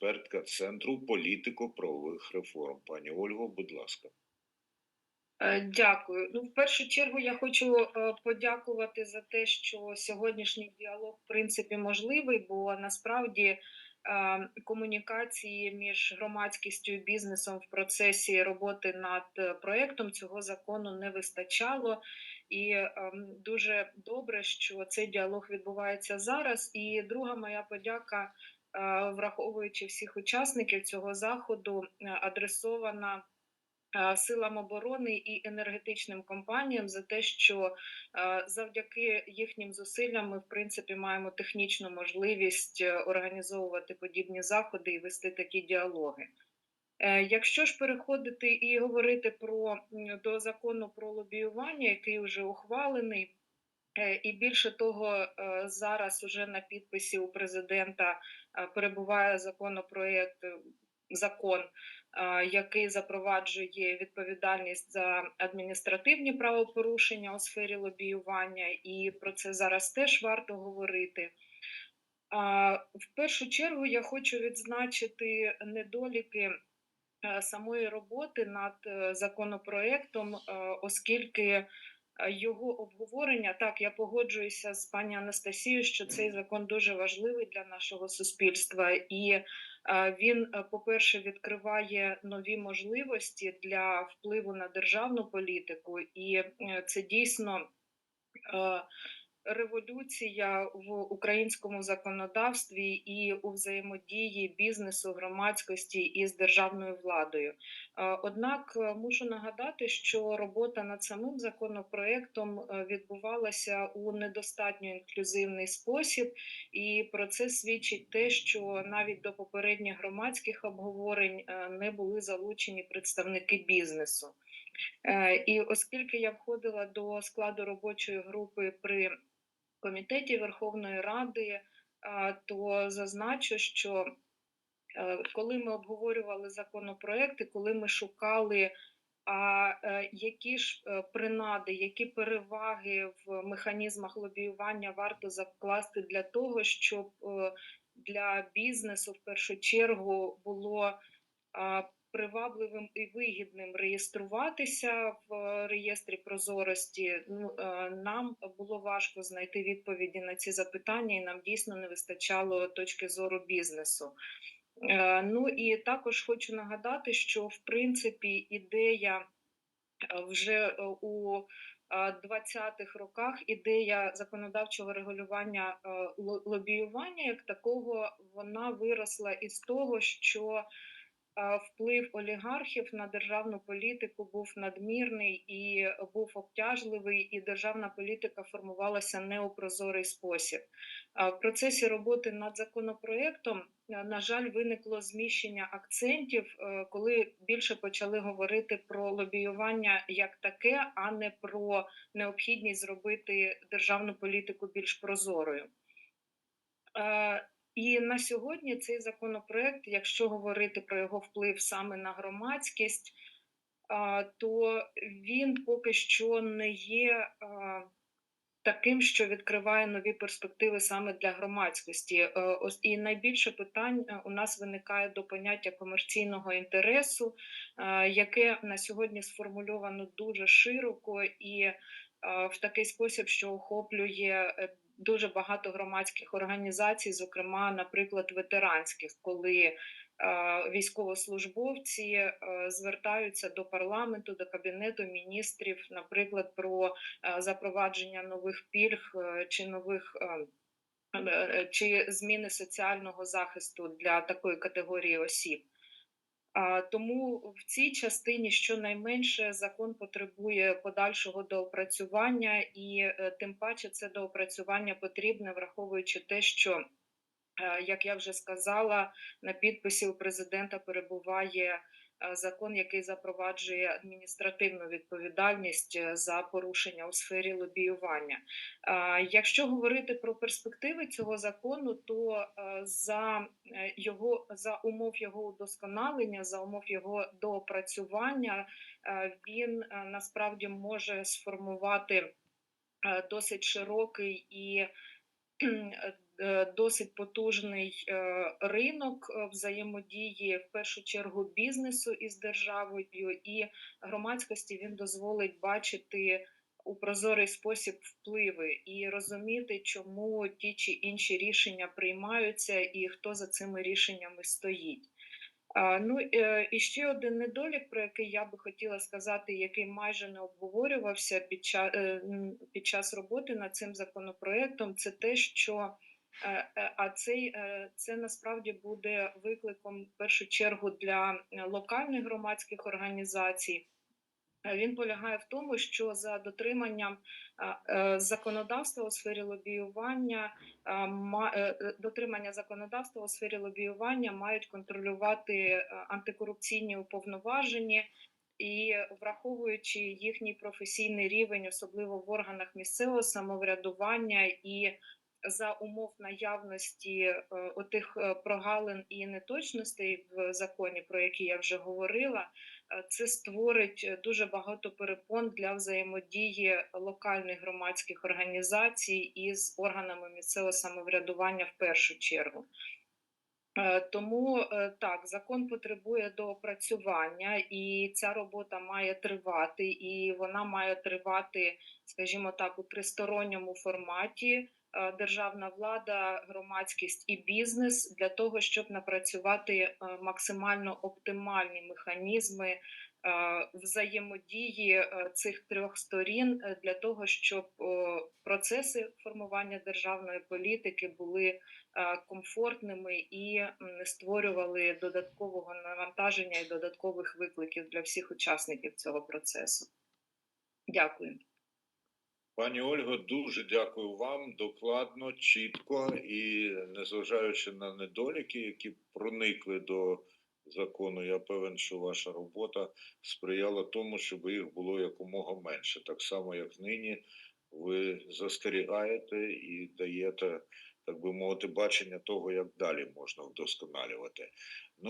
експертка Центру політико-правових реформ. Пані Ольго, будь ласка. Е, Дякую. Ну, в першу чергу я хочу е, подякувати за те, що сьогоднішній діалог в принципі можливий, бо насправді е, комунікації між громадськістю і бізнесом в процесі роботи над проектом цього закону не вистачало. І ем, дуже добре, що цей діалог відбувається зараз. І друга моя подяка, враховуючи всіх учасників цього заходу, е, адресована е, силам оборони і енергетичним компаніям за те, що е, завдяки їхнім зусиллям ми в принципі маємо технічну можливість е, організовувати подібні заходи і вести такі діалоги. Е, Якщо ж переходити і говорити про до закону про лобіювання, який вже ухвалений, е, і більше того, е, зараз уже на підписі у президента е, перебуває законопроект, е, закон, е, який запроваджує відповідальність за адміністративні правопорушення у сфері лобіювання, і про це зараз теж варто говорити. В першу чергу я хочу відзначити недоліки е, самої роботи над е, законопроектом, е, оскільки е, його обговорення, так я погоджуюся з пані Анастасією, що цей закон дуже важливий для нашого суспільства, і е, він, е, по-перше, відкриває нові можливості для впливу на державну політику, і е, це дійсно. Революція в українському законодавстві і у взаємодії бізнесу, громадськості із державною владою. Е, Однак е, мушу нагадати, що робота над самим законопроектом е, відбувалася у недостатньо інклюзивний спосіб, і про це свідчить те, що навіть до попередніх громадських обговорень не були залучені представники бізнесу. І оскільки я входила до складу робочої групи при комітеті Верховної Ради, то зазначу, що е, коли ми обговорювали законопроекти, коли ми шукали, а е, які ж е, принади, які переваги в механізмах лобіювання варто закласти для того, щоб е, для бізнесу в першу чергу було привабливим і вигідним реєструватися в е, реєстрі прозорості. Ну, е, нам було важко знайти відповіді на ці запитання, і нам дійсно не вистачало точки зору бізнесу. Е, Ну і також хочу нагадати, що в принципі ідея вже у е, 20-х роках ідея законодавчого регулювання лобіювання як такого вона виросла із того, що вплив олігархів на державну політику був надмірний і був обтяжливий, і державна політика формувалася не у прозорий спосіб. В процесі роботи над законопроектом, е, на жаль, виникло зміщення акцентів, е, коли більше почали говорити про лобіювання як таке, а не про необхідність зробити державну політику більш прозорою. І на сьогодні цей законопроект, якщо говорити про його вплив саме на громадськість, то він поки що не є таким, що відкриває нові перспективи саме для громадськості. Е, І найбільше питань е, у нас виникає до поняття комерційного інтересу, е, яке на сьогодні сформульовано дуже широко і в такий спосіб, що охоплює дуже багато громадських організацій, зокрема, наприклад, ветеранських, коли е, військовослужбовці е, звертаються до парламенту, до кабінету міністрів, наприклад, про е, запровадження нових пільг чи нових. Чи зміни соціального захисту для такої категорії осіб. Тому в цій частині щонайменше закон потребує подальшого доопрацювання, і е, тим паче це доопрацювання потрібне, враховуючи те, що, е, як я вже сказала, на підписі у президента перебуває закон, який запроваджує адміністративну відповідальність е, за порушення у сфері лобіювання. Якщо говорити про перспективи цього закону, то е, за е, його за умов його удосконалення, за умов його доопрацювання, е, він е, насправді може сформувати е, досить широкий і е, е, досить потужний е, ринок е, взаємодії в першу чергу бізнесу із державою і громадськості він дозволить бачити у прозорий спосіб впливи і розуміти, чому ті чи інші рішення приймаються і хто за цими рішеннями стоїть. Ну е, і ще один недолік, про який я би хотіла сказати, який майже не обговорювався під час, під час роботи над цим законопроектом, це те, що е, е, а цей е, це насправді буде викликом в першу чергу для е, локальних громадських організацій. Е, Він полягає в тому, що за дотриманням е, законодавства у сфері лобіювання е, е, дотримання законодавства у сфері лобіювання мають контролювати е, антикорупційні уповноважені. І враховуючи їхній професійний рівень, особливо в органах місцевого самоврядування, і за умов наявності е, отих е, прогалин і неточностей в законі, про які я вже говорила, е, це створить дуже багато перепон для взаємодії локальних громадських організацій із органами місцевого самоврядування в першу чергу. Тому так, закон потребує доопрацювання, і ця робота має тривати, і вона має тривати, скажімо так, у тристоронньому форматі. Е, Державна влада, громадськість і бізнес для того, щоб напрацювати е, максимально оптимальні механізми е, взаємодії цих трьох сторін для того, щоб процеси формування державної політики були комфортними і не створювали додаткового навантаження і додаткових викликів для всіх учасників цього процесу. Дякую. Пані Ольго, дуже дякую вам. Докладно, чітко і незважаючи на недоліки, які проникли до закону, я певен, що ваша робота сприяла тому, щоб їх було якомога менше. Так само, як нині, ви застерігаєте і даєте, так би мовити, бачення того, як далі можна вдосконалювати.